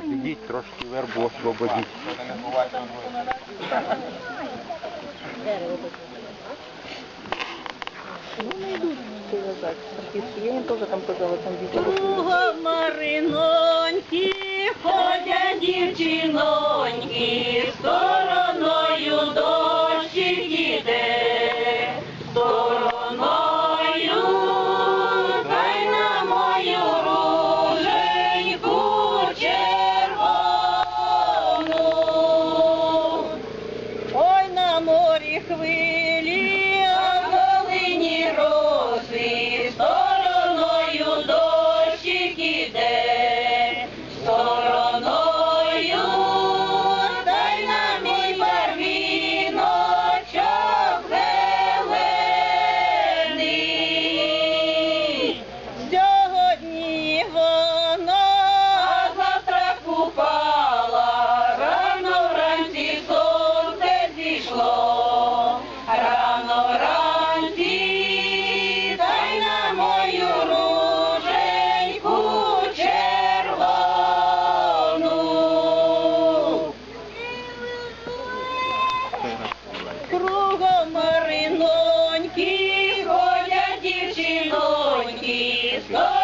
Підіть трошки вербу освободіть. Кругом мариноньки ходять дівчиноньки, сто Thank you.